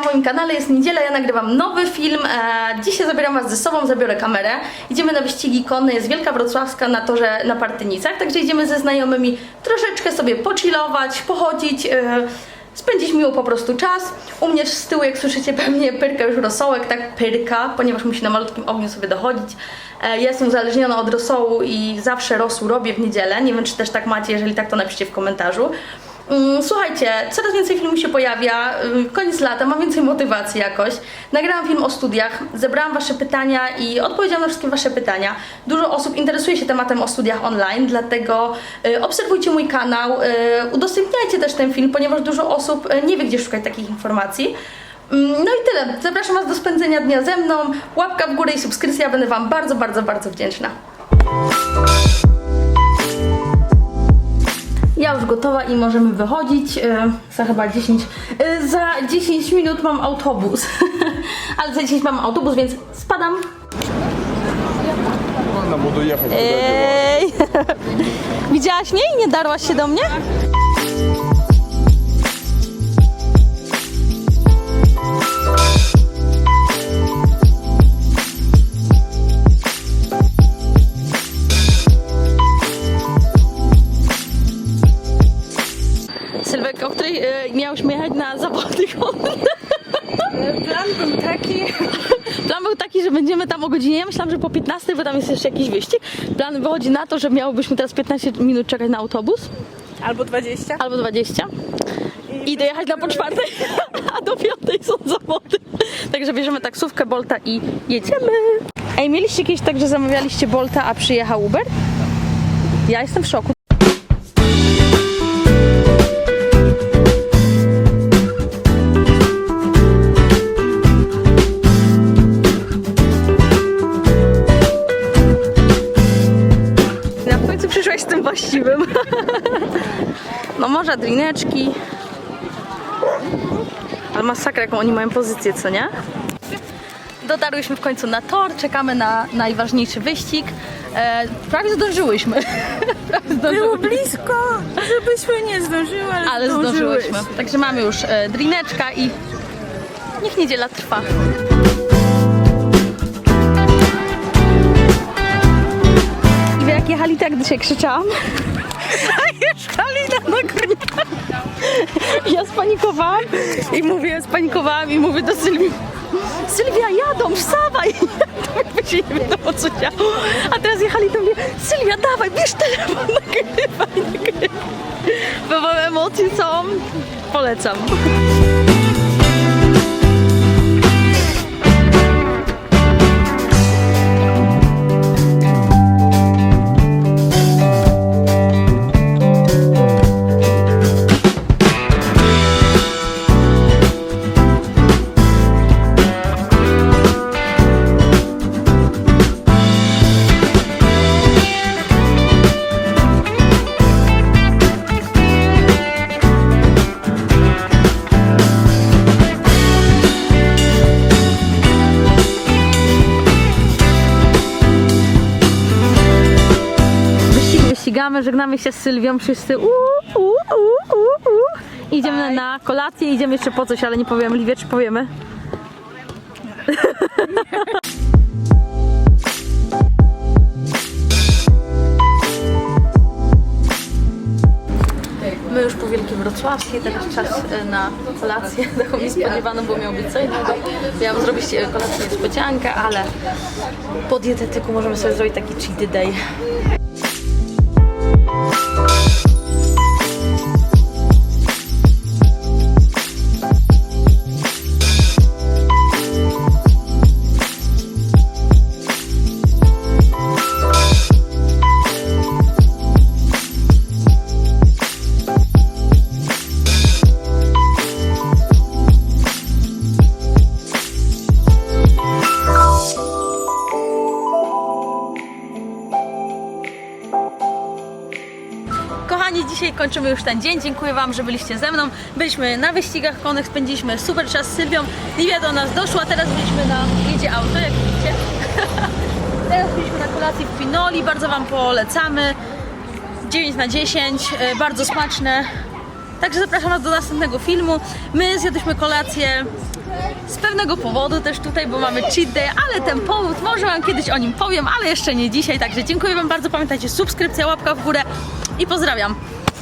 moim kanale, jest niedziela, ja nagrywam nowy film. E, dzisiaj zabieram Was ze sobą, zabiorę kamerę. Idziemy na wyścigi konne, jest Wielka Wrocławska na torze na Partynicach, także idziemy ze znajomymi troszeczkę sobie pochillować, pochodzić. E, Spędzić miło po prostu czas. U mnie z tyłu, jak słyszycie, pewnie pyrka już rosołek, tak pyrka, ponieważ musi na malutkim ogniu sobie dochodzić. E, Ja jestem uzależniona od rosołu i zawsze rosół robię w niedzielę. Nie wiem, czy też tak macie, jeżeli tak, to napiszcie w komentarzu. Mm, Słuchajcie, coraz więcej filmów się pojawia, y, koniec lata, mam więcej motywacji jakoś. Nagrałam film o studiach, zebrałam Wasze pytania i odpowiedziałam na wszystkie Wasze pytania. Dużo osób interesuje się tematem o studiach online, dlatego y, obserwujcie mój kanał, y, udostępniajcie też ten film, ponieważ dużo osób y, nie wie, gdzie szukać takich informacji. Mm, No i tyle. Zapraszam Was do spędzenia dnia ze mną. Łapka w górę i subskrypcja, będę Wam bardzo, bardzo, bardzo wdzięczna. Ja już gotowa i możemy wychodzić. E, za chyba 10. E, za 10 minut mam autobus. Ale za 10 mam autobus, więc spadam. Ona budu jechać. Ej. Widziałaś mnie i nie darłaś się do mnie? Sylwek, o której e, miałyśmy jechać na zawody konne? Plan był taki, Plan był taki, że będziemy tam o godzinie, ja myślałam, że po 15, bo tam jest jeszcze jakiś wyścig. Plan wychodzi na to, że miałobyśmy teraz 15 minut czekać na autobus, albo 20. albo 20. I dojechać na po czwartej, a do piątej są zawody. Także bierzemy taksówkę, Bolta i jedziemy. Ej, mieliście kiedyś tak, że zamawialiście Bolta, a przyjechał Uber? Ja jestem w szoku. Przyszłaś z tym właściwym. No może drineczki. Ale masakra, jaką oni mają pozycję, co nie? Dotarłyśmy w końcu na tor, czekamy na najważniejszy wyścig. E, prawie zdążyłyśmy. prawie Było zdążyłyśmy. blisko, żebyśmy nie zdążyły, ale, Ale zdążyłyśmy. Także mamy już e, drineczka i niech niedziela trwa. Jechali, tak dzisiaj krzyczałam. Dajesz Halina na konia. Ja spanikowałam i mówię, spanikowałam i mówię do Sylwii Sylwia, jadą, wstawaj! Jakby się nie wiadomo co działo. A teraz jechali do mnie, Sylwia, dawaj, bierz telefon, nagrywaj, nagrywaj. Bo mam emocje są, polecam. Wyścigamy, żegnamy się z Sylwią wszyscy. Uu, uu, uu, uu, uu. Idziemy na kolację, idziemy jeszcze po coś, ale nie powiemy. Liwie, czy powiemy? My już po Wielkiej Wrocławskiej, teraz czas e, na kolację, taką niespodziewaną, bo miał być co innego. Miałam zrobić e, kolację niespodziankę, ale po dietetyku możemy sobie zrobić taki cheat day. Kochani, dzisiaj kończymy już ten dzień. Dziękuję Wam, że byliście ze mną. Byliśmy na wyścigach konnych, spędziliśmy super czas z Sylwią. Livia do nas doszła, teraz byliśmy na... jedzie auto, jak widzicie. teraz byliśmy na kolacji w Pinoli, bardzo Wam polecamy. 9 na 10, e, bardzo smaczne. Także zapraszam Was do następnego filmu. My zjadłyśmy kolację z pewnego powodu też tutaj, bo mamy cheat day, ale ten powód, może Wam kiedyś o nim powiem, ale jeszcze nie dzisiaj. Także dziękuję Wam bardzo. Pamiętajcie, subskrypcja, łapka w górę i pozdrawiam.